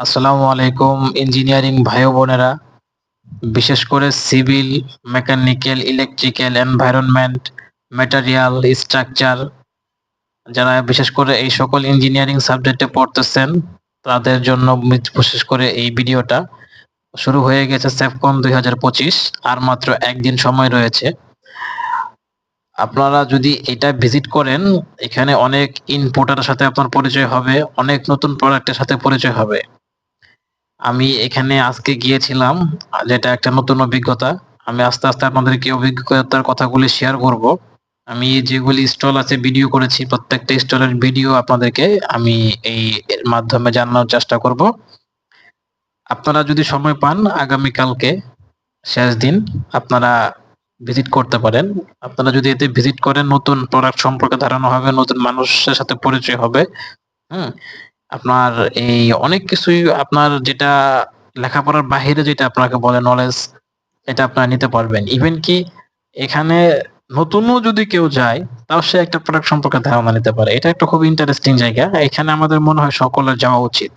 আসসালামু আলাইকুম, ইঞ্জিনিয়ারিং ভাই বোনেরা। বিশেষ করে civil, mechanical, electrical, environment material structure, যারা বিশেষ করে এই সকল ইঞ্জিনিয়ারিং সাবজেক্টে পড়তেছেন, তাদের জন্য বিশেষ করে এই ভিডিওটা শুরু হয়ে গেছে সেফকন দুই হাজার পঁচিশ, আর মাত্র একদিন সময় রয়েছে। আপনারা যদি এটা ভিজিট করেন, এখানে অনেক ইনপুটারের সাথে আপনার পরিচয় হবে, অনেক নতুন প্রোডাক্টের সাথে পরিচয় হবে। আমি এখানে আজকে গিয়েছিলাম, যেটা একটা নতুন অভিজ্ঞতা। আমি আস্তে আস্তে আপনাদেরকে অভিজ্ঞতার কথাগুলি শেয়ার করব। আমি যেগুলি স্টল আছে ভিডিও করেছি, প্রত্যেকটা স্টলের ভিডিও আপনাদেরকে আমি এই মাধ্যমে জানানোর চেষ্টা করব। আপনারা যদি সময় পান আগামী কালকে শেষ দিন আপনারা ভিজিট করতে পারেন। আপনারা যদি এতে ভিজিট করেন, নতুন প্রোডাক্ট সম্পর্কে ধারণা হবে, নতুন মানুষের সাথে পরিচয় হবে, হুম। আপনার এই অনেক কিছুই আপনার যেটা লেখাপড়ার বাহিরে যেটা আপনাকে বলে নলেজ এটা আপনারা নিতে পারবেন। ইভেন কি এখানে নতুনও যদি কেউ যায়, তাও সে একটা প্রোডাক্ট সম্পর্কে ধারণা নিতে পারে। এটা একটা খুব ইন্টারেস্টিং জায়গা। এখানে আমাদের মনে হয় সকলের যাওয়া উচিত।